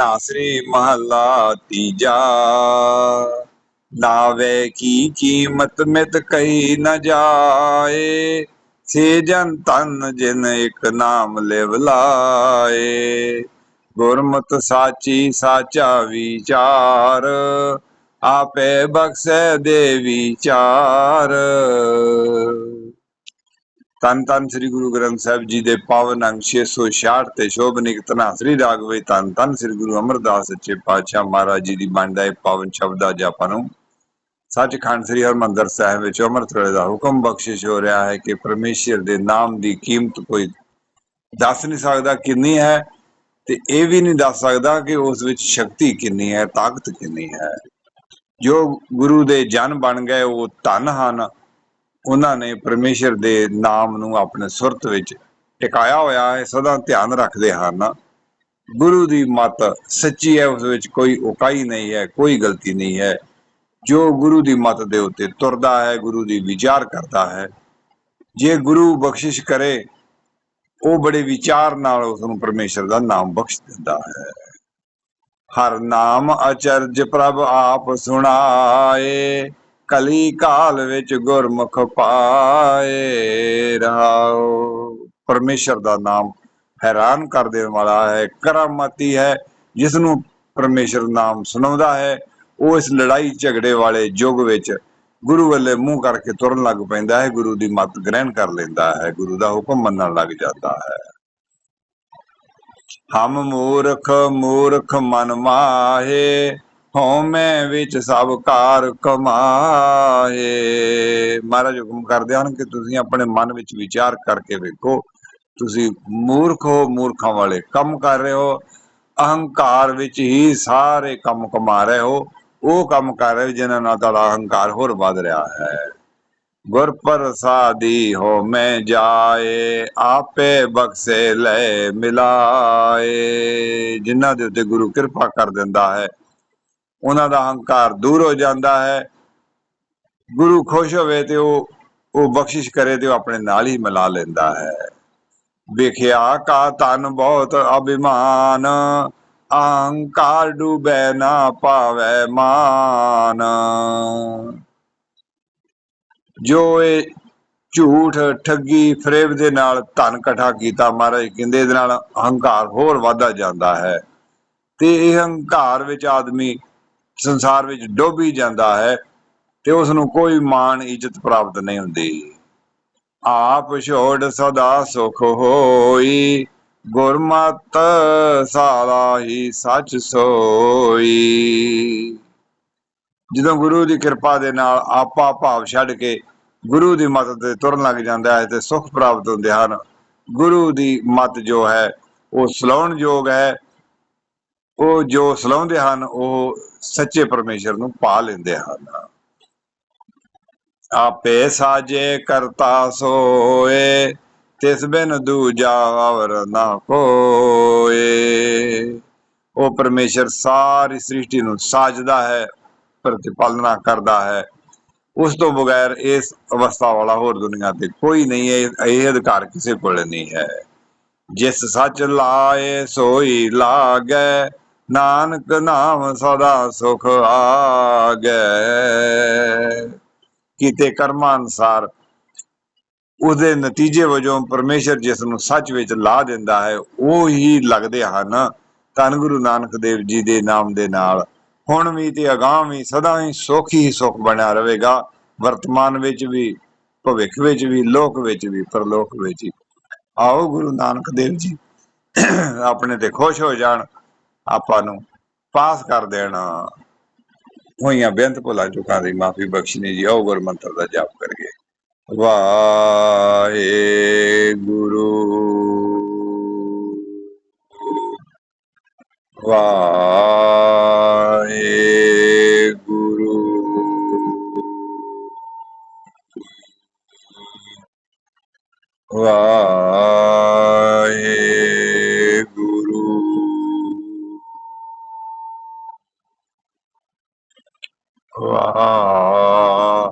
ਨਾਸਰੀ ਮਹੱਲਾ ਤੀਜਾ। ਨਾਵੇ ਕੀ ਕੀਮਤ ਮਿਤ ਕਹੀ ਨ ਜਾਏ, ਸੇ ਜਨ ਤਨ ਜਿਨ ਇੱਕ ਨਾਮ ਲਿਵ ਲਾਏ। ਗੁਰਮਤਿ ਸਾਚੀ ਸਾਚਾ ਵਿਚਾਰ, ਆਪੇ ਬਖਸ਼ੈ ਦੇ ਵਿਚਾਰ। ਤਨ ਤਨ ਸ੍ਰੀ ਗੁਰੂ ਗ੍ਰੰਥ ਸਾਹਿਬ ਜੀ ਦੇ ਪਾਵਨ ਅੰਗ 666 ਤੇ ਸ਼ੋਭਨਿਕ ਤਨਾਸਰੀ ਰਾਗ ਵਿੱਚ ਤਨ ਤਨ ਸ੍ਰੀ ਗੁਰੂ ਅਮਰਦਾਸ ਸੱਚੇ ਪਾਤਸ਼ਾਹ ਮਹਾਰਾਜ ਜੀ ਦੀ ਬਣਦਾ ਇਹ ਪਾਵਨ ਸ਼ਬਦ ਅੱਜ ਆਪਾਂ ਨੂੰ ਸੱਚਖੰਡ ਸ੍ਰੀ ਹਰਿਮੰਦਰ ਸਾਹਿਬ ਵਿੱਚ ਅੰਮ੍ਰਿਤ ਵੇਲੇ ਦਾ ਹੁਕਮ ਬਖਸ਼ਿਸ਼ ਹੋ ਰਿਹਾ ਹੈ ਕਿ ਪਰਮੇਸ਼ਰ ਦੇ ਨਾਮ ਦੀ ਕੀਮਤ ਕੋਈ ਦੱਸ ਨਹੀਂ ਸਕਦਾ ਕਿੰਨੀ ਹੈ ਤੇ ਇਹ ਵੀ ਨਹੀਂ ਦੱਸ ਸਕਦਾ ਕਿ ਉਸ ਵਿੱਚ ਸ਼ਕਤੀ ਕਿੰਨੀ ਹੈ, ਤਾਕਤ ਕਿੰਨੀ ਹੈ। ਜੋ ਗੁਰੂ ਦੇ ਜਨ ਬਣ ਗਏ ਉਹ ਧਨ ਹਨ ਉਹਨਾਂ ਨੇ ਪਰਮੇਸ਼ਰ ਦੇ ਨਾਮ ਨੂੰ ਆਪਣੇ ਸੁਰਤ ਵਿੱਚ ਟਿਕਾਇਆ ਹੋਇਆ ਹੈ, ਸਦਾ ਧਿਆਨ ਰੱਖਦੇ ਹਨ। ਗੁਰੂ ਦੀ ਮਤ ਸੱਚੀ ਹੈ, ਉਸ ਵਿੱਚ ਕੋਈ ਉਕਾਈ ਨਹੀਂ ਹੈ, ਕੋਈ ਗਲਤੀ ਨਹੀਂ ਹੈ। ਜੋ ਗੁਰੂ ਦੀ ਮਤ ਦੇ ਉੱਤੇ ਤੁਰਦਾ ਹੈ, ਗੁਰੂ ਦੀ ਵਿਚਾਰ ਕਰਦਾ ਹੈ। ਜੇ ਗੁਰੂ ਬਖਸ਼ਿਸ਼ ਕਰੇ, ਉਹ ਬੜੇ ਵਿਚਾਰ ਨਾਲ ਉਸ ਨੂੰ ਪਰਮੇਸ਼ਰ ਦਾ ਨਾਮ ਬਖਸ਼ ਦਿੰਦਾ ਹੈ। ਹਰ ਨਾਮ ਅਚਰਜ ਪ੍ਰਭ ਆਪ ਸੁਣਾਏ ਕਲੀ ਕਾਲ ਵਿੱਚ ਗੁਰਮੁਖ ਪਾਏ ਰਹਾਓ ਪਰਮੇਸ਼ਰ ਦਾ ਨਾਮ ਹੈਰਾਨ ਕਰ ਦੇਣ ਵਾਲਾ ਹੈ, ਕਰਾਮਤੀ ਹੈ ਜਿਸ ਨੂੰ ਪਰਮੇਸ਼ਰ ਨਾਮ ਸੁਣਾਉਂਦਾ ਹੈ। ਉਹ ਇਸ ਲੜਾਈ ਝਗੜੇ ਵਾਲੇ ਯੁੱਗ ਵਿੱਚ ਗੁਰੂ ਵੱਲੇ ਮੂੰਹ ਕਰਕੇ ਤੁਰਨ ਲੱਗ ਪੈਂਦਾ ਹੈ, ਗੁਰੂ ਦੀ ਮੱਤ ਗ੍ਰਹਿਣ ਕਰ ਲੈਂਦਾ ਹੈ, ਗੁਰੂ ਦਾ ਹੁਕਮ ਮੰਨਣ ਲੱਗ ਜਾਂਦਾ ਹੈ। ਹਮ ਮੂਰਖ ਮੂਰਖ ਮਨ ਮਾਹੇ ਹਉਮੈ ਵਿੱਚ ਸਭ ਕਾਰ ਕਮਾਏ। ਮਹਾਰਾਜ ਹੁਕਮ ਕਰਦੇ ਹਨ ਕਿ ਤੁਸੀਂ ਆਪਣੇ ਮਨ ਵਿੱਚ ਵਿਚਾਰ ਕਰਕੇ ਵੇਖੋ। ਤੁਸੀਂ ਮੂਰਖ ਹੋ, ਮੂਰਖਾਂ ਵਾਲੇ ਕੰਮ ਕਰ ਰਹੇ ਹੋ। ਅਹੰਕਾਰ ਵਿੱਚ ਹੀ ਸਾਰੇ ਕੰਮ ਕਮਾ ਰਹੇ ਹੋ। ਉਹ ਕੰਮ ਕਰ ਰਹੇ ਹੋ ਜਿਨ੍ਹਾਂ ਨਾਲ ਤੁਹਾਡਾ ਅਹੰਕਾਰ ਹੋਰ ਵੱਧ ਰਿਹਾ ਹੈ। ਗੁਰ ਪ੍ਰਸਾਦੀ ਹੋ ਮੈਂ ਜਾਏ, ਆਪੇ ਬਖਸ਼ੇ ਲੈ ਮਿਲਾਏ। ਜਿਨ੍ਹਾਂ ਦੇ ਉੱਤੇ ਗੁਰੂ ਕਿਰਪਾ ਕਰ ਦਿੰਦਾ ਹੈ ਉਹਨਾਂ ਦਾ ਅਹੰਕਾਰ ਦੂਰ ਹੋ ਜਾਂਦਾ ਹੈ। ਗੁਰੂ ਖੁਸ਼ ਹੋਵੇ ਤੇ ਉਹ ਉਹ ਬਖਸ਼ਿਸ਼ ਕਰੇ ਤੇ ਉਹ ਆਪਣੇ ਨਾਲ ਹੀ ਮਿਲਾ ਲੈਂਦਾ ਹੈ। ਵੇਖਿਆ ਕਾ ਤਨ ਬਹੁਤ ਅਭਿਮਾਨ, ਅਹੰਕਾਰ ਡੂਬੈ ਨਾ ਪਾਵੈ ਮਾਨ। ਜੋ ਇਹ ਝੂਠ ਠੱਗੀ ਫਰੇਬ ਦੇ ਨਾਲ ਧਨ ਇਕੱਠਾ ਕੀਤਾ ਮਹਾਰਾਜ ਕਹਿੰਦੇ ਇਹਦੇ ਨਾਲ ਅਹੰਕਾਰ ਹੋਰ ਵਧਦਾ ਜਾਂਦਾ ਹੈ। ਤੇ ਇਹ ਹੰਕਾਰ ਵਿੱਚ ਆਦਮੀ ਸੰਸਾਰ ਵਿੱਚ ਡੋਬੀ ਜਾਂਦਾ ਹੈ ਤੇ ਉਸ ਨੂੰ ਕੋਈ ਮਾਣ, ਇੱਜ਼ਤ ਪ੍ਰਾਪਤ ਨਹੀਂ ਹੁੰਦੀ। ਆਪ ਛੋੜ ਸਦਾ ਸੁਖ ਹੋਈ, ਗੁਰਮਤ ਸਾਰਾ ਹੀ ਸੱਚ ਸੋਈ। ਜਦੋਂ ਗੁਰੂ ਦੀ ਕਿਰਪਾ ਦੇ ਨਾਲ ਆਪਾ ਭਾਵ ਛੱਡ ਕੇ ਗੁਰੂ ਦੀ ਮਤ ਤੇ ਤੁਰਨ ਲੱਗ ਜਾਂਦਾ ਹੈ ਤੇ ਸੁਖ ਪ੍ਰਾਪਤ ਹੁੰਦੇ ਹਨ, ਗੁਰੂ ਦੀ ਮਤ ਜੋ ਹੈ, ਉਹ ਸਲਾਉਣ ਯੋਗ ਹੈ ਉਹ ਜੋ ਸਲਾਉਂਦੇ ਹਨ, ਉਹ ਸੱਚੇ ਪਰਮੇਸ਼ਰ ਨੂੰ ਪਾ ਲੈਂਦੇ ਹਨ। ਆਪੇ ਸਾਜੇ ਕਰਤਾ ਸੋਏ, ਤਿਸ ਬਿਨ ਦੂਜਾ ਵਰ ਨਾ ਕੋਏ। ਉਹ ਪਰਮੇਸ਼ਰ ਸਾਰੀ ਸ੍ਰਿਸ਼ਟੀ ਨੂੰ ਸਾਜਦਾ ਹੈ, ਪ੍ਰਤੀਪਾਲਨਾ ਕਰਦਾ ਹੈ। ਉਸ ਤੋਂ ਬਗੈਰ ਇਸ ਅਵਸਥਾ ਵਾਲਾ ਹੋਰ ਦੁਨੀਆ ਤੇ ਕੋਈ ਨਹੀਂ ਹੈ, ਇਹ ਅਧਿਕਾਰ ਕਿਸੇ ਕੋਲ ਨਹੀਂ ਹੈ। ਜਿਸ ਸੱਚ ਲਾਏ, ਸੋਈ ਲਾਗੈ। ਨਾਨਕ ਨਾਮ ਸਦਾ ਸੁਖ ਆਗੈ ਕੀਤੇ ਕਰਮਾਂ ਅਨਸਾਰ ਉਹਦੇ ਨਤੀਜੇ ਵਜੋਂ ਪਰਮੇਸ਼ਰ ਜਿਸ ਨੂੰ ਸੱਚ ਵਿੱਚ ਲਾ ਦਿੰਦਾ ਹੈ, ਉਹ ਹੀ ਲੱਗਦੇ ਹਨ ਧੰਨ ਗੁਰੂ ਨਾਨਕ ਦੇਵ ਜੀ ਦੇ ਨਾਮ ਦੇ ਨਾਲ। ਹੁਣ ਵੀ ਤੇ ਅਗਾਮ ਵੀ ਸਦਾ ਹੀ ਸੁਖ ਹੀ ਸੁਖ ਬਣਿਆ ਰਹੇਗਾ। ਵਰਤਮਾਨ ਵਿੱਚ ਵੀ, ਭਵਿੱਖ ਵਿੱਚ ਵੀ, ਲੋਕ ਵਿੱਚ ਵੀ, ਪਰਲੋਕ ਵਿੱਚ ਵੀ। ਆਓ ਗੁਰੂ ਨਾਨਕ ਦੇਵ ਜੀ, ਆਪਣੇ ਤੇ ਖੁਸ਼ ਹੋ ਜਾਣ। ਆਪਾਂ ਨੂੰ ਪਾਸ ਕਰ ਦੇਣਾ। ਹੋਈਆਂ ਬੇਅੰਤ ਭੁਲਾ ਚੁਕਾਂ ਦੀ ਮਾਫੀ ਬਖਸ਼ਨੀ ਜੀ। ਆਓ ਗੁਰਮੰਤਰ ਦਾ ਜਾਪ ਕਰੀਏ। ਵਾਹਿਗੁਰੂ। ਵਾਹਿਗੁਰੂ। ਵਾਹਿਗੁਰੂ Vahe.